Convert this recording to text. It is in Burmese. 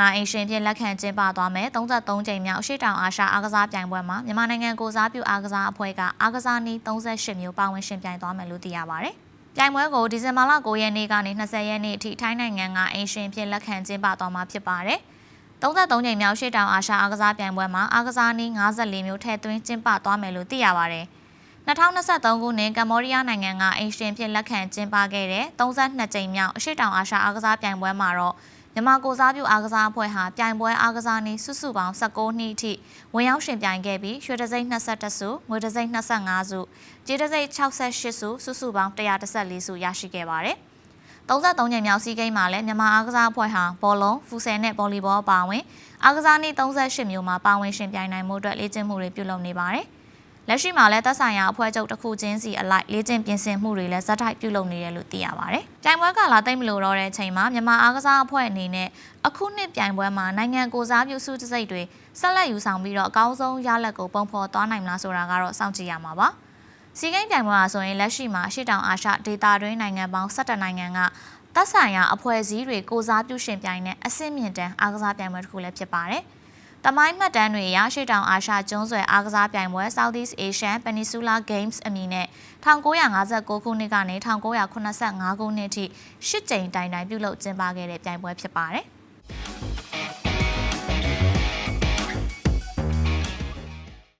နိုင်ငံကအိမ်ရှင်ဖြစ်လက်ခံကျင်းပသွားမယ်33ကြိမ်မြောက်အရှိတောင်အာရှအားကစားပြိုင်ပွဲမှာမြန်မာနိုင်ငံကိုစားပြုအားကစားအဖွဲ့ကအားကစားနည်း38မျိုးပါဝင်ရှင်ပြိုင်သွားမယ်လို့သိရပါတယ်။ပြိုင်ပွဲကိုဒီဇင်ဘာလ9ရက်နေ့ကနေ20ရက်နေ့အထိထိုင်းနိုင်ငံကအိမ်ရှင်ဖြစ်လက်ခံကျင်းပသွားမှာဖြစ်ပါတယ်။33ကြိမ်မြောက်ရှေ့တောင်အာရှအားကစားပြိုင်ပွဲမှာအားကစားနည်း54မျိုးထည့်သွင်းကျင်းပသွားမယ်လို့သိရပါတယ်။2023ခုနှစ်ကမ္ဘောဒီးယားနိုင်ငံကအိမ်ရှင်ဖြစ်လက်ခံကျင်းပခဲ့တဲ့32ကြိမ်မြောက်အရှိတောင်အာရှအားကစားပြိုင်ပွဲမှာတော့ မြန်မာကိုစားပြုအားကစားအဖွဲ့ဟာပြိုင်ပွဲအားကစားနည်းစုစုပေါင်း16နှစ်အထိဝင်ရောက်ရှင်ပြိုင်ခဲ့ပြီးရွှေတံဆိပ်21စုငွေတံဆိပ်25စုကြေးတံဆိပ်68စုစုစုပေါင်း114စုရရှိခဲ့ပါတယ်။33ညမြောက်စီးကိန်းမှာလည်းမြန်မာအားကစားအဖွဲ့ဟာဘောလုံး၊ဖူဆယ်နဲ့ဗော်လီဘောပါဝင်အားကစားနည်း38မျိုးမှာပါဝင်ရှင်ပြိုင်နိုင်မှုအတွက်လေ့ကျင့်မှုတွေပြုလုပ်နေပါတယ်။ လက်ရှိမှာလည်းသက်ဆိုင်ရာအဖွဲ့ချုပ်တစ်ခုချင်းစီအလိုက်လေ့ကျင့်ပြင်ဆင်မှုတွေလည်းဇက်တိုက်ပြုလုပ်နေတယ်လို့သိရပါတယ်။ပြိုင်ပွဲကလာသိမ့်မလို့တော့တဲ့အချိန်မှာမြန်မာအားကစားအဖွဲ့အနေနဲ့အခုနှစ်ပြိုင်ပွဲမှာနိုင်ငံကိုစားပြုစုတစိတ်တွေဆက်လက်ယူဆောင်ပြီးတော့အကောင်းဆုံးရလဒ်ကိုပုံဖော်သွားနိုင်မလားဆိုတာကတော့စောင့်ကြည့်ရမှာပါ။စီကိန်းပြိုင်ပွဲမှာဆိုရင်လက်ရှိမှာရှေ့တောင်အာရှဒေသတွင်းနိုင်ငံပေါင်း17နိုင်ငံကသက်ဆိုင်ရာအဖွဲ့အစည်းတွေကိုစားပြုရှင်ပြိုင်တဲ့အဆင့်မြင့်တန်းအားကစားပြိုင်ပွဲတစ်ခုလည်းဖြစ်ပါတယ်။ တမိုင်းမှတ်တမ်းတွေရရှိတောင်အာရှကျွန်းဆွယ်အားကစားပြိုင်ပွဲ Southeast Asian Peninsula Games အမည်နဲ့1959ခုနှစ်ကနေ1985ခုနှစ်ထိ၈ကြိမ်တိုင်တိုင်ပြုလုပ်ကျင်းပခဲ့တဲ့ပြိုင်ပွဲဖြစ်ပါတယ်။